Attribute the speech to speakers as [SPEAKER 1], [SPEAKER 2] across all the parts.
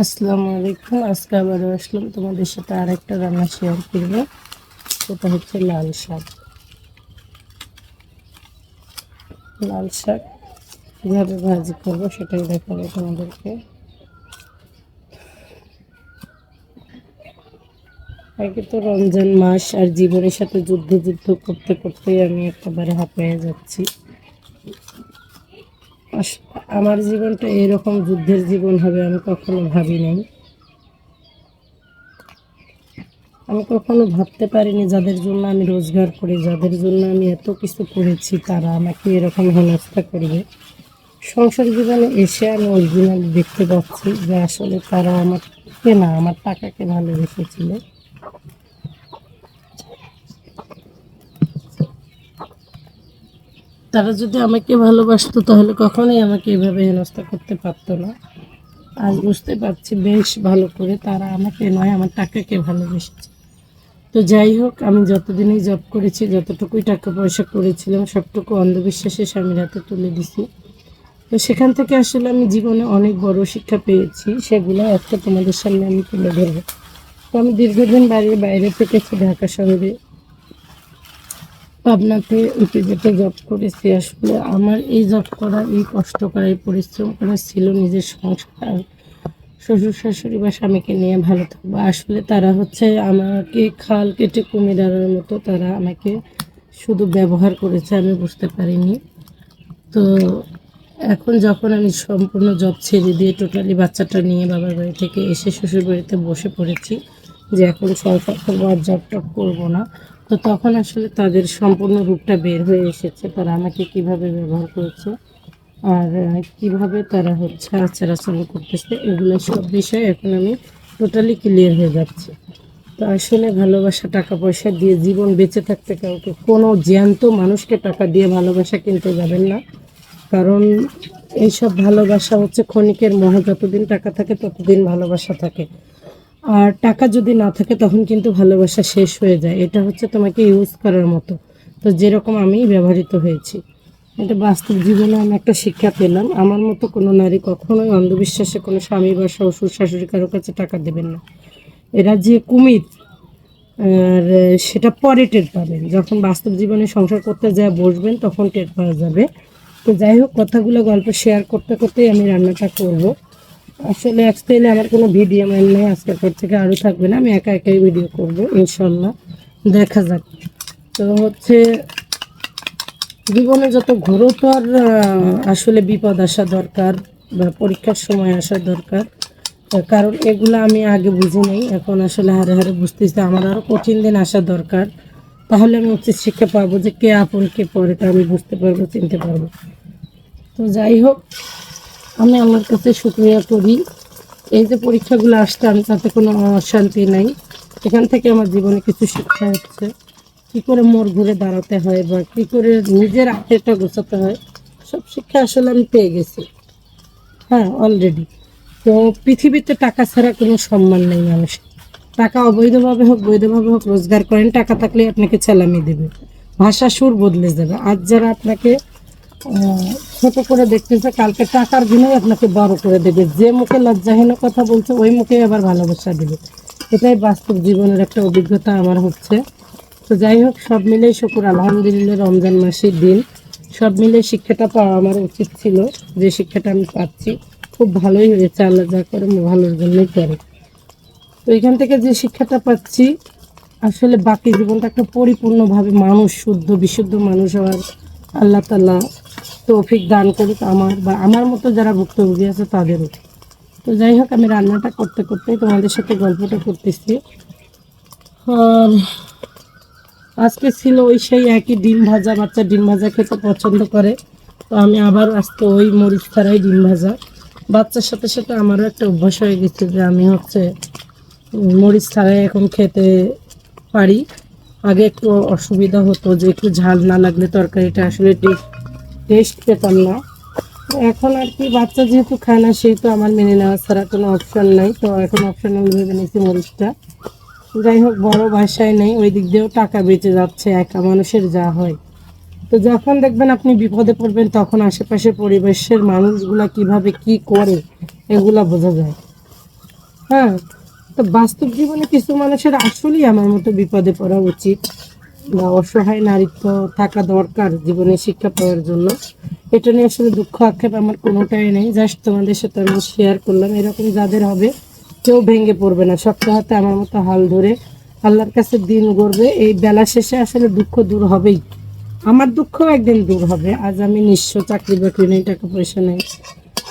[SPEAKER 1] আসসালামু আলাইকুম। আজকে আবারও আসলাম তোমাদের সাথে আরেকটা রান্না শেয়ার করব। সেটা হচ্ছে লাল শাক। লাল শাক কীভাবে ভাজি করব সেটাই দেখাবো তোমাদেরকে। আগে তো রমজান মাস আর জীবনের সাথে যুদ্ধ যুদ্ধ করতে করতেই আমি একেবারে হাঁপিয়ে যাচ্ছি। আমার জীবনটা এরকম যুদ্ধের জীবন হবে, আমি কখনো ভাবি নাই আমি কখনো ভাবতে পারিনি যাদের জন্য আমি রোজগার করি, যাদের জন্য আমি এত কিছু করেছি, তারা আমাকে এরকম হেনস্থা করবে। সংসার জীবনে এসে আমি অরিজিনাল দেখতে পাচ্ছি যে আসলে তারা আমার কেনা আমার টাকাকে ভালোবেসেছিল। তারা যদি আমাকে ভালোবাসতো, তাহলে কখনোই আমাকে এভাবে হেনস্থা করতে পারতো না। আজ বুঝতে পারছি বেশ ভালো করে তারা আমাকে নয়, আমার টাকাকে ভালোবেসেছে। তো যাই হোক, আমি যতদিনই জব করেছি, যতটুকুই টাকা পয়সা করেছিলাম, সবটুকু অন্ধবিশ্বাসে স্বামীর হাতে তুলে দিছি। তো সেখান থেকে আসলে আমি জীবনে অনেক বড় শিক্ষা পেয়েছি, সেগুলো একটা তোমাদের সামনে আমি তুলে ধরবো। তো আমি দীর্ঘদিন বাইরে বাইরে থেকেছি ঢাকা শহরে। পাবনাতে ইপিজেটে জব করেছি। আসলে আমার এই জব করা এই কষ্ট করা এই পরিশ্রম করা ছিল নিজের সংসার, শ্বশুর, শাশুড়ি বা স্বামীকে নিয়ে ভালো থাকব। আসলে তারা হচ্ছে আমাকে খাল কেটে কুমির আনার মতো তারা আমাকে শুধু ব্যবহার করেছে, আমি বুঝতে পারিনি। তো এখন যখন আমি সম্পূর্ণ জব ছেড়ে দিয়ে টোটালি বাচ্চাটা নিয়ে বাবার বাড়ি থেকে এসে শ্বশুর বাড়িতে বসে পড়েছি, যে এখন সংসার করব আর জব টব করব না। তো তখন আসলে তাদের সম্পূর্ণ রূপটা বের হয়ে এসেছে, তারা আমাকে কীভাবে ব্যবহার করেছে আর কীভাবে তারা হচ্ছে আচার আচরণ করতেছে, এগুলো সব বিষয়ে এখন আমি টোটালি ক্লিয়ার হয়ে যাচ্ছি। তো আসলে ভালোবাসা টাকা পয়সা দিয়ে জীবন বেঁচে থাকতে কাউকে, কোনো জ্যান্ত মানুষকে টাকা দিয়ে ভালোবাসা কিনতে যাবেন না। কারণ এইসব ভালোবাসা হচ্ছে ক্ষণিকের মোহ, যতদিন টাকা থাকে ততদিন ভালোবাসা থাকে। আর টাকা যদি না থাকে, তখন কিন্তু ভালোবাসা শেষ হয়ে যায়। এটা হচ্ছে তোমাকে ইউজ করার মতো। তো যেরকম আমি ব্যবহৃত হয়েছি। এটা বাস্তব জীবনে আমি একটা শিক্ষা পেলাম। আমার মতো কোনো নারী কখনোই অন্ধবিশ্বাসে কোনো স্বামী বা শ্বশুর, শাশুড়ি কারোর কাছে টাকা দেবেন না। এরা যে কুমির, আর সেটা পরে টের পাবেন। যখন বাস্তব জীবনে সংসার করতে যা বসবেন, তখন টের পাওয়া যাবে। তো যাই হোক, কথাগুলো গল্প শেয়ার করতে করতেই আমি রান্নাটা করব। আসলে অ্যাকচুয়ালি আমার কোনো ভিডিও ম্যান নেই, আজকের পর থেকে আরও থাকবে না, আমি একা একাই ভিডিও করব, ইনশাল্লাহ। দেখা যাক। তো হচ্ছে, জীবনে যত ঘোরো তো আর আসলে বিপদ আসা দরকার বা পরীক্ষার সময় আসা দরকার কারণ এগুলো আমি আগে বুঝি নাই, এখন আসলে হারে হারে বুঝতেছি, আমার আরও কঠিন দিন আসা দরকার। তাহলে আমি উচিত শিক্ষা পাবো যে কে আপন, কে পরে, তা আমি বুঝতে পারব, চিনতে পারব। তো যাই হোক আমি আমার কাছে শুক্রিয়া করি। এই যে পরীক্ষাগুলো আসছে, আমি তাতে কোনো অশান্তি নাই। এখান থেকে আমার জীবনে কিছু শিক্ষা হচ্ছে। কি করে মোর ঘুরে দাঁড়াতে হয় বা কি করে নিজের আত্মীয়টা গোছাতে হয়, সব শিক্ষা আসলে আমি পেয়ে গেছি। হ্যাঁ অলরেডি তো পৃথিবীতে টাকা ছাড়া কোনো সম্মান নেই মানুষের। টাকা অবৈধভাবে হোক, বৈধভাবে হোক, রোজগার করেন, টাকা থাকলে আপনাকে চালামি দেবে। ভাষা সুর বদলে যাবে। আজ যারা আপনাকে ছোট করে দেখতেছে কালকে টাকার বিনিময়ে আপনাকে বড় করে দেবে। যে মুখে লজ্জাহীন কথা বলছে, ওই মুখে আবার ভালোবাসা দেবে। এটাই বাস্তব জীবনের একটা অভিজ্ঞতা আমার হচ্ছে। তো যাই হোক, সব মিলেই শুকুর। আলহামদুলিল্লাহ, রমজান মাসের দিন। সব মিলে শিক্ষাটা পাওয়া আমার উচিত ছিল। যে শিক্ষাটা আমি পাচ্ছি, খুব ভালোই হয়েছে। আল্লাহ যা করে ভালোর জন্যই করে। তো এখান থেকে যে শিক্ষাটা পাচ্ছি, আসলে বাকি জীবনটা একটা পরিপূর্ণভাবে মানুষ, শুদ্ধ, বিশুদ্ধ মানুষ হওয়ার আল্লাহ তাল্লাহ তৌফিক দান করুক আমার বা আমার মতো যারা ভুক্তভোগী আছে তাদেরও। তো যাই হোক, আমি রান্নাটা করতে করতে তোমাদের সাথে গল্পটা করতেছি। আর আজকে ছিল ওই সেই একই ডিম ভাজা, বাচ্চা ডিম ভাজা খেতে পছন্দ করে। তো আমি আবার আজকে ওই মরিচ ছাড়াই ডিম ভাজা। বাচ্চার সাথে সাথে আমারও একটা অভ্যাস হয়ে গেছে যে আমি হচ্ছে মরিচ ছাড়াই এখন খেতে পারি। আগে একটু অসুবিধা হতো যে একটু ঝাল না লাগলে তরকারিটা আসলে টেস্ট পেতাম না। এখন আর কি, বাচ্চা যেহেতু খায় না, সেহেতু আমার মেনে নেওয়া ছাড়া কোনো অপশন নাই। তো এখন অপশনাল ভেবে নিয়েছি মরিচটা। যাই হোক, বড় ভাষায় নেই, ওই দিক দিয়েও টাকা বেঁচে যাচ্ছে, একা মানুষের যা হয়। তো যখন দেখবেন আপনি বিপদে পড়বেন, তখন আশেপাশে পরিবেশের মানুষগুলা কীভাবে কি করে, এগুলা বোঝা যায়। হ্যাঁ তো বাস্তব জীবনে কিছু মানুষের আসলেই আমার মতো বিপদে পড়া উচিত। বা অসহায় নারীত্ব থাকা দরকার জীবনে শিক্ষা পাওয়ার জন্য। এটা নিয়ে আসলে দুঃখ আক্ষেপ আমার কোনোটাই নেই। জাস্ট তোমাদের সাথে আমি শেয়ার করলাম। এরকম যাদের হবে, কেউ ভেঙে পড়বে না। সপ্তাহ হাতে আমার মতো হাল ধরে আল্লাহর কাছে দিন গড়বে। এই বেলা শেষে আসলে দুঃখ দূর হবেই। আমার দুঃখও একদিন দূর হবে। আজ আমি নিঃস্ব চাকরি বাকরি নেই, টাকা পয়সা নেই।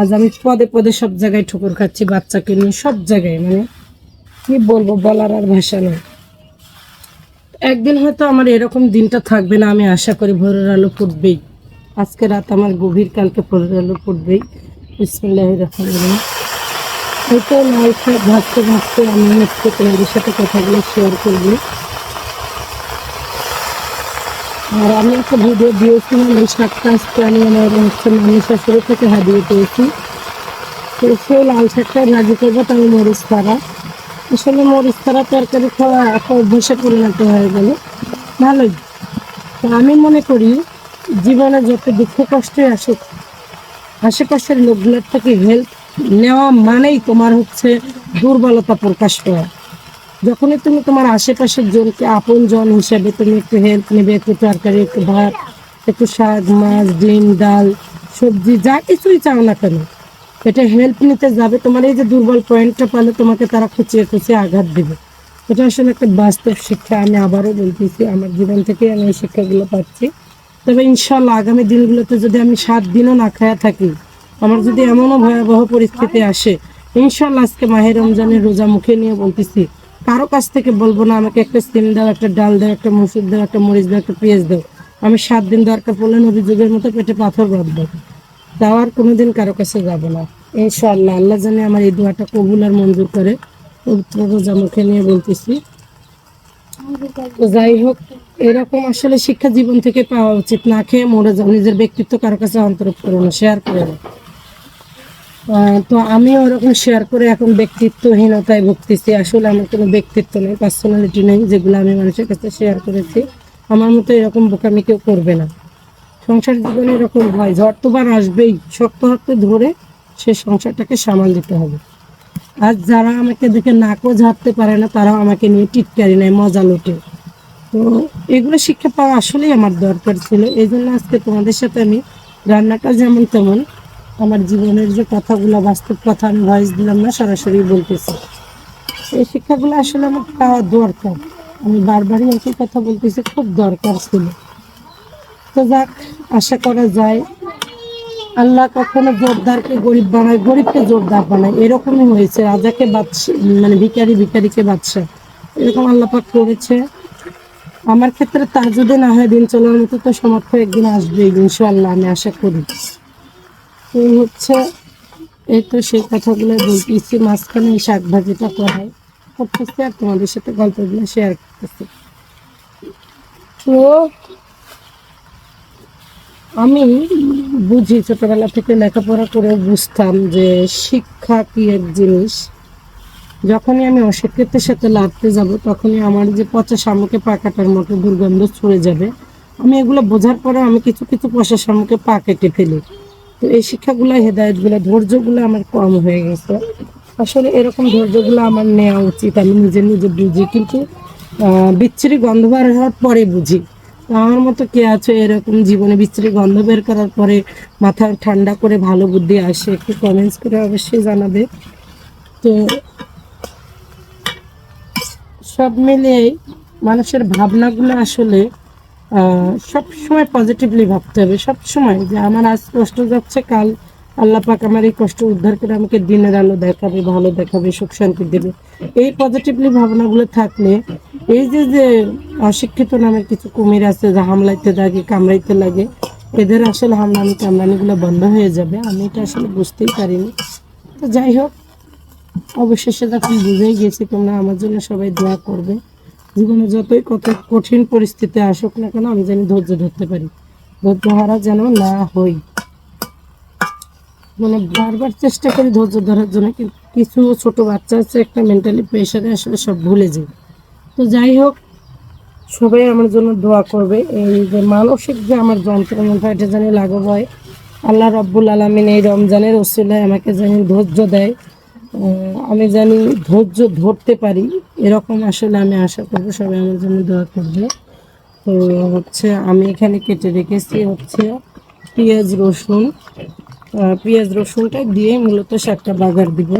[SPEAKER 1] আজ আমি পদে পদে সব জায়গায় ঠুকুর খাচ্ছি, বাচ্চাকে নিয়ে সব জায়গায়। মানে কি বলব, বলার আর ভাষা নেই। একদিন হয়তো আমার এরকম দিনটা থাকবে না, আমি আশা করি ভোরের আলো ফুটবেই। আজকে রাত আমার গভীর কালকে ভোরের আলো ফুটবেই। বিসমিল্লাহ রহমান রহিম। হয়তো লাল শাক ভাজতে ভাজতে আমি হচ্ছে তোমাদের সাথে কথাগুলো শেয়ার করব। আর আমি একটা ভিডিও দিয়েছিলাম, এই শাকটা আজকে আমি আমার হচ্ছে মামি শাশুড়ি থেকে হারিয়ে পেয়েছি। তো সেই লাল শাকটা রাজি করব, তাহলে মরিচ ছাড়া আসলে মরিচ ছাড়া তরকারি খাওয়া একটা অভ্যাসে পরিণত হয়ে গেল। ভালোই। তো আমি মনে করি, জীবনে যত দুঃখ কষ্টই আসুক, আশেপাশের লোকগুলোর থেকে হেল্প নেওয়া মানেই তোমার হচ্ছে দুর্বলতা প্রকাশ করা। যখনই তুমি তোমার আশেপাশের জনকে আপন জন হিসাবে তুমি একটু হেল্প নেবে, একটু তরকারি, একটু ভাত, একটু শাক, মাছ, ডিম, ডাল, সবজি, যা কিছুই চাও না কেন এটা হেল্প নিতে যাবে। তোমার এই যে দুর্বল পয়েন্টটা পালে তোমাকে তারা খুঁচিয়ে খুঁচিয়ে আঘাত দেবে। এটা আসলে একটা বাস্তব শিক্ষা। আমি আবারও বলতেছি, আমার জীবন থেকে আমি এই শিক্ষাগুলো পাচ্ছি। তবে ইনশাল্লাহ আগামী দিনগুলোতে যদি আমি সাত দিনও না খায়া থাকি, আমার যদি এমনও ভয়াবহ পরিস্থিতি আসে ইনশাল্লাহ আজকে মাহের রমজানের রোজা মুখে নিয়ে বলতেছি, কারও কাছ থেকে বলব না, আমাকে একটা সিম দাও, একটা ডাল দাও, একটা মসুর দাও, একটা মরিচ দাও, একটা পেঁয়াজ দাও। আমি সাত দিন দরকার পড়লে অভিযোগের মতো পেটে পাথর বাঁধবো। তাও আর কোনোদিন কারও কাছে যাব না। ইনশাআল্লাহ, আল্লাহ জানে আমার এই দোয়াটা কবুল আর মঞ্জুর করে। পবিত্র রোজা মুখে নিয়ে বলতেছি। তো যাই হোক, এরকম আসলে শিক্ষা জীবন থেকে পাওয়া উচিত। না খেয়ে মরে যাও, নিজের ব্যক্তিত্ব কারও কাছে অন্তরোপ করো না শেয়ার করে না তো আমি ওরকম শেয়ার করে এখন ব্যক্তিত্বহীনতায় ভুগতেছি। আসলে আমার কোনো ব্যক্তিত্ব নেই পার্সোনালিটি নেই, যেগুলো আমি মানুষের কাছে শেয়ার করেছি। আমার মতো এরকম বোকামি কেউ করবে না। সংসার জীবনে এরকম হয়, ঝড় তোবার আসবেই, শক্ত হাতে ধরে সে সংসারটাকে সামাল দিতে হবে। আর যারা আমাকে দেখে নাকও ঝাড়তে পারে না, তারাও আমাকে নিয়ে টিটকারি নেয়, মজা লোটে। তো এগুলো শিক্ষা পাওয়া আসলেই আমার দরকার ছিল। এই জন্য আজকে তোমাদের সাথে আমি রান্নাটা যেমন তেমন আমার জীবনের যে কথাগুলো, বাস্তব কথা, আমি ভয়েস দিলাম না, সরাসরি বলতেছি। এই শিক্ষাগুলো আসলে আমার পাওয়া দরকার। আমি বারবারই একই কথা বলতেছি, খুব দরকার ছিল। তো যাক, আশা করা যায়। আল্লাহ কখনো জোরদারকে গরিব বানায়, গরিবকে জোরদার বানায়। এরকমই হয়েছে, রাজাকে বাদশা মানে ভিকারি ভিকারিকে বাদশা এরকম আল্লাহ পাক করেছে। আমার ক্ষেত্রে তার যদি না হয়, দিন চলার মতো তো সমর্থ একদিন আসবে ইনশাল্লাহ আমি আশা করি। তো হচ্ছে, এই তো সেই কথাগুলো বলতেছি, মাঝখানে এই শাক ভাজিটা করাই করতেছি আর তোমাদের সাথে গল্পগুলো শেয়ার করতেছি। তো আমি বুঝি ছোটবেলা থেকে লেখাপড়া করে বুঝতাম যে শিক্ষা কি এক জিনিস। যখনই আমি অশিক্ষিতের সাথে লাগতে যাব, তখনই আমার যে পচা শামুকে পা কাটার মতো দুর্গন্ধ ছুঁড়ে যাবে। আমি এগুলো বোঝার পরে আমি কিছু কিছু পচা শামুকে পা কেটে ফেলি তো এই শিক্ষাগুলো, হেদায়তগুলো, ধৈর্যগুলো আমার কম হয়ে গেছে। আসলে এরকম ধৈর্যগুলো আমার নেওয়া উচিত, আমি নিজে নিজে বুঝি। কিন্তু বিচ্ছিরি গন্ধ বার হওয়ার পরে বুঝি। আমার মতো কে আছো এরকম জীবনে বিচ্ছিরি গন্ধ বের করার পরে মাথা ঠান্ডা করে ভালো বুদ্ধি আসে, একটু কমেন্টস করে অবশ্যই জানাবে। তো সব মিলিয়ে মানুষের ভাবনাগুলো আসলে সব সময় পজিটিভলি ভাবতে হবে সব সময় যে আমার আজ কষ্ট যাচ্ছে, কাল আল্লাহ পাক আমার এই কষ্ট উদ্ধার করে আমাকে দিনের আলো দেখাবে, ভালো দেখাবে, সুখ শান্তি দেবে। এই পজিটিভলি ভাবনাগুলো থাকলে এই যে যে অশিক্ষিত নামের কিছু কুমির আছে, যা হামলাইতে লাগে, কামড়াইতে লাগে, এদের আসলে হামলানি কামড়ানিগুলো বন্ধ হয়ে যাবে। আমি এটা আসলে বুঝতেই পারিনি। তো যাই হোক, অবশেষে যখন বুঝেই গেছি তোমরা আমার জন্য সবাই দোয়া করবে। জীবনে যতই কত কঠিন পরিস্থিতি আসুক না কেন, আমি যেন ধৈর্য ধরতে পারি। ধৈর্য হারা যেন না হই। মানে বারবার চেষ্টা করি ধৈর্য ধরার জন্য, কিন্তু কিছু ছোট বাচ্চা আছে, একটা মেন্টালি প্রেশারে আসলে সব ভুলে যায়। তো যাই হোক, সবাই আমার জন্য দোয়া করবে। এই যে মানসিক যে আমার যন্ত্রণা, এটা জানি লাঘব হয় আল্লাহ রব্বুল আলমিন এই রমজানের ওসিলায় আমাকে জানি ধৈর্য দেয়। আমি জানি ধৈর্য ধরতে পারি, এরকম আসলে আমি আশা করব সবাই আমার জন্য দোয়া করবে। তো হচ্ছে আমি এখানে কেটে রেখেছি হচ্ছে পেঁয়াজ রসুন। পেঁয়াজ রসুনটা দিয়ে মূলত শাকটা বাগার দিব।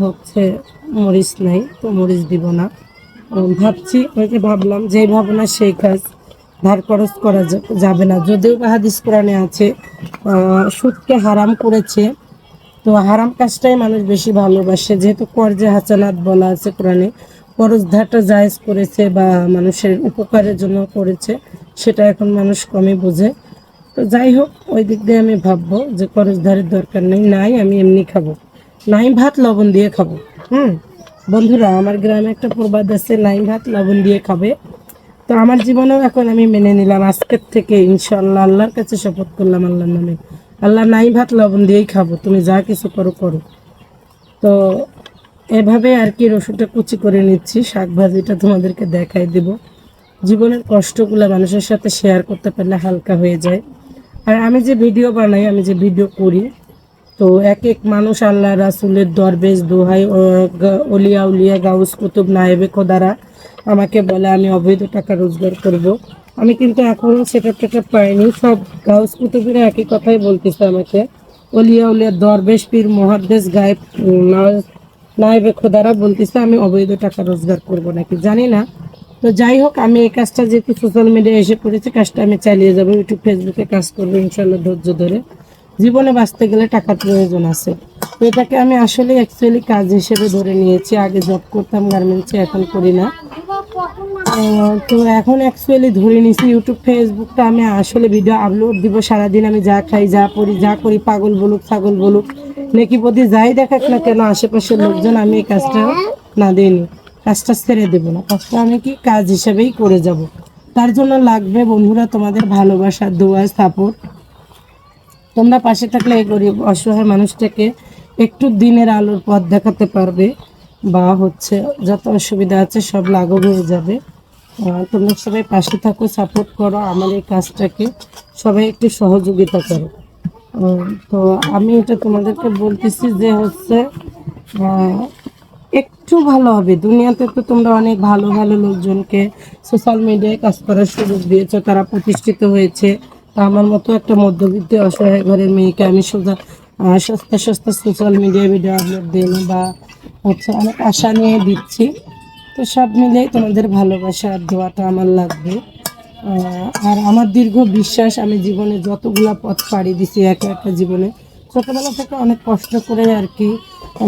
[SPEAKER 1] হচ্ছে মরিচ নাই তো মরিচ দিব না। ভাবছি, ওই যে ভাবলাম যেই ভাবনা সেই কাজ ধার খরচ করা যাবে না। যদিও বা হাদিস কোরআনে আছে সুদকে হারাম করেছে। তো হারাম কাজটাই মানুষ বেশি ভালোবাসে। যেহেতু কর্জে হাসানাত বলা আছে কোরআনে খরচ ধারটা জায়েজ করেছে বা মানুষের উপকারের জন্য করেছে, সেটা এখন মানুষ কমই বোঝে। তো যাই হোক, ওই দিক দিয়ে আমি ভাববো যে খরচ ধারের দরকার নেই, নাই আমি এমনি খাব। নাই ভাত, লবণ দিয়ে খাব। হুম? বন্ধুরা, আমার গ্রামে একটা প্রবাদ আছে, নাই ভাত, লবণ দিয়ে খাবে। তো আমার জীবনেও এখন আমি মেনে নিলাম, আজকের থেকে ইনশাল্লাহ আল্লাহর কাছে শপথ করলাম আল্লাহর নামে। আল্লাহ নাই ভাত, লবণ দিয়েই খাব, তুমি যা কিছু করো করো। তো এভাবে আর কি রসুনটা কুচি করে নিচ্ছি, শাক ভাজিটা তোমাদেরকে দেখাই দিব। জীবনের কষ্টগুলো মানুষের সাথে শেয়ার করতে পারলে হালকা হয়ে যায়। আর আমি যে ভিডিও বানাই আমি যে ভিডিও করি তো এক এক মানুষ আল্লাহ রাসুলের দরবেশ দোহাই অলিয়া উলিয়া গাউস কুতুব নায়েবে খোদারা আমাকে বলে আমি অবৈধ টাকা রোজগার করব। আমি কিন্তু এখনও সেটা টেটা পাইনি। সব গাউস কুতুবেরা একই কথাই বলতেছে আমাকে। অলিয়া উলিয়া দরবেশ পীর মহাদ্দেশ গায়েব উম, না- নায়েবে খোদারা বলতেছে আমি অবৈধ টাকা রোজগার করব নাকি? জানি না। তো যাই হোক, আমি এই কাজটা যেহেতু সোশ্যাল মিডিয়ায় এসে পড়েছি কাজটা আমি চালিয়ে যাব। ইউটিউব ফেসবুকে কাজ করব ইনশাল্লাহ ধৈর্য ধরে। জীবনে বাঁচতে গেলে টাকার প্রয়োজন আছে। তো এটাকে আমি আসলে অ্যাকচুয়ালি কাজ হিসেবে ধরে নিয়েছি। আগে জব করতাম গার্মেন্টসে এখন করি না। তো এখন অ্যাকচুয়ালি ধরে নিয়েছি ইউটিউব ফেসবুকটা আমি আসলে ভিডিও আপলোড দিব। সারাদিন আমি যা খাই, যা পড়ি, যা করি, পাগল বলুক, ছাগল বলুক নেকিপতি যাই দেখাক না কেন, আশেপাশের লোকজন আমি এই কাজটা না দিইনি। কাজটা ছেড়ে দেবো না। কাজটা আমি কি কাজ হিসেবেই করে যাব। তার জন্য লাগবে বন্ধুরা তোমাদের ভালোবাসা, দোয়া, সাপোর্ট। তোমরা পাশে থাকলে এই গরিব, অসহায় মানুষটাকে একটু দিনের আলোর পথ দেখাতে পারবে বা হচ্ছে যত অসুবিধা আছে সব লাঘব হয়ে যাবে। তোমরা সবাই পাশে থাকো, সাপোর্ট করো, আমার এই কাজটাকে সবাই একটু সহযোগিতা করো। তো আমি এটা তোমাদেরকে বলতেছি যে হচ্ছে একটু ভালো হবে। দুনিয়াতে তো তোমরা অনেক ভালো ভালো লোকজনকে সোশ্যাল মিডিয়ায় কাজ করার সুযোগ দিয়েছ, তারা প্রতিষ্ঠিত হয়েছে। তা আমার মতো একটা মধ্যবিত্ত অসহায় ঘরের মেয়েকে আমি সোজা সস্তা সস্তা সোশ্যাল মিডিয়ায় ভিডিও আপলোড দিই বা হচ্ছে অনেক আশা নিয়ে দিচ্ছি। তো সব মিলেই তোমাদের ভালোবাসা আর দোয়াটা আমার লাগবে। আর আমার দীর্ঘ বিশ্বাস, আমি জীবনে যতগুলা পথ পাড়ি দিছি একা একা জীবনে ছোটবেলা থেকে অনেক কষ্ট করে আর কি,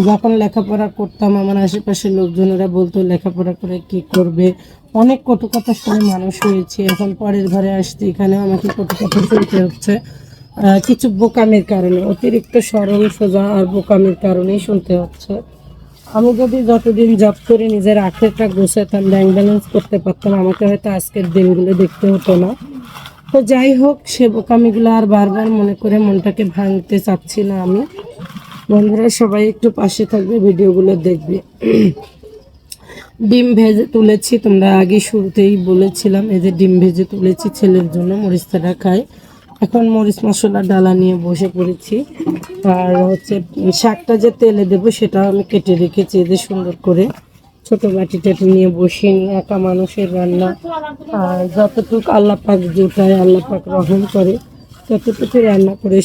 [SPEAKER 1] যখন লেখাপড়া করতাম, আমার আশেপাশের লোকজনেরা বলতো, লেখাপড়া করে কি করবে? অনেক কটু কথা শুনে মানুষ হয়েছে। এখন পরের ঘরে আসতে এখানেও আমাকে কটু কথা শুনতে হচ্ছে। কিছু বোকামির কারণে, অতিরিক্ত সরল, সোজা আর বোকামির কারণেই শুনতে হচ্ছে। আমি যদি যতদিন জব করে নিজের আখেরটা গোছাতাম ব্যাংক ব্যালেন্স করতে পারতাম, আমাকে হয়তো আজকের দিনগুলো দেখতে হতো না। তো যাই হোক, সে বোকামিগুলো আর বারবার মনে করে মনটাকে ভাঙতে চাচ্ছি না আমি। বন্ধুরা, সবাই একটু পাশে থাকবে, ভিডিওগুলো দেখবে। ডিম ভেজে তুলেছি, তোমরা আগে শুরুতেই বলেছিলাম, এই যে ডিম ভেজে তুলেছি, ছেলের জন্য মরিচটা খায়। এখন মরিচ মশলা ডালা নিয়ে বসে পড়েছি। আর হচ্ছে শাকটা যে তেলে দেবো সেটা আমি কেটে রেখেছি এদের সুন্দর করে। ছোট বাটি টাটি নিয়ে বসিনি, একা মানুষের রান্না। আর যতটুক আল্লাহ পাক জোটায় আল্লাহ পাক রহম করে, ততটুকু রান্না করে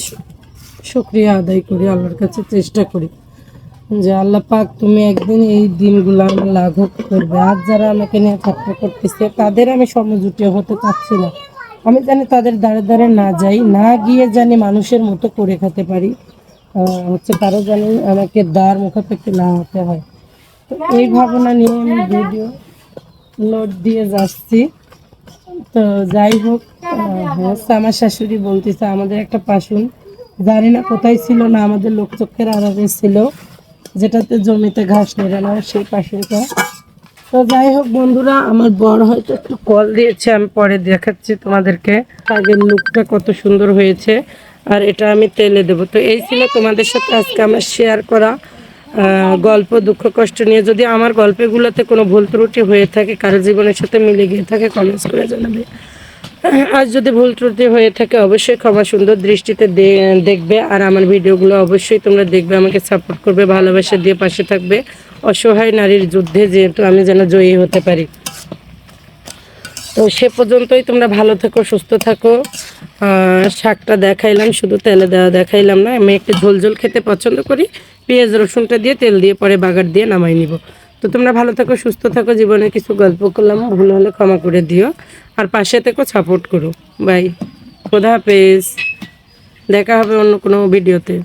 [SPEAKER 1] শুক্রিয়া আদায় করি, আল্লাহর কাছে চেষ্টা করি যে আল্লাহ পাক তুমি একদিন এই দিনগুলো আমার লাঘব করবে। আজ যারা আমাকে নিয়ে ঠাট্টা করতেছে, তাদের আমি সমজুটে হতে চাচ্ছি না। আমি জানি তাদের দ্বারে দাঁড়ে না যাই, না গিয়ে জানি মানুষের মতো করে খেতে পারি। হচ্ছে তারও জানি আমাকে দ্বার মুখাপেক্ষি না হতে হয়। তো এই ভাবনা নিয়ে আমি ভিডিও লোড দিয়ে যাচ্ছি। তো যাই হোক হচ্ছে আমার শাশুড়ি বলতেছে, আমাদের একটা পাশুন, জানি না কোথায় ছিল না আমাদের লোকচক্ষের আড়ালে ছিল, যেটাতে জমিতে ঘাস নেড়ানো হয় সেই পাশুনটা তো যাই হোক বন্ধুরা, আমার বর হয়তো একটু কল দিয়েছে, আমি পরে দেখাচ্ছি তোমাদেরকে। আগের লুকটা কত সুন্দর হয়েছে, আর এটা আমি তেলে দেবো। তো এই ছিল তোমাদের সাথে আজকে আমার শেয়ার করা। গল্প, দুঃখ, কষ্ট নিয়ে যদি আমার গল্পগুলোতে কোনো ভুল ত্রুটি হয়ে থাকে, কারও জীবনের সাথে মিলে গিয়ে থাকে কমেন্টস করে জানাবে। আজ যদি ভুল ত্রুটি হয়ে থাকে, অবশ্যই ক্ষমা সুন্দর দৃষ্টিতে দেখবে আর আমার ভিডিওগুলো অবশ্যই তোমরা দেখবে, আমাকে সাপোর্ট করবে, ভালোবাসা দিয়ে পাশে থাকবে। অসহায় নারীর যুদ্ধে যেহেতু আমি যেন জয়ী হতে পারি। তো সে পর্যন্তই তোমরা ভালো থাকো, সুস্থ থাকো। শাকটা দেখাইলাম, শুধু তেলে দেওয়া দেখাইলাম না, আমি একটু ঝোল ঝোল খেতে পছন্দ করি। পেঁয়াজ, রসুনটা দিয়ে তেল দিয়ে পরে বাগার দিয়ে নামাই নিব। তো তোমরা ভালো থাকো, সুস্থ থাকো, জীবনে কিছু গল্প করলাম, ভুল হলে ক্ষমা করে দিও। আর পাশে থেকো সাপোর্ট করো। বাই খোদা হাফেজ। দেখা হবে অন্য কোনো ভিডিওতে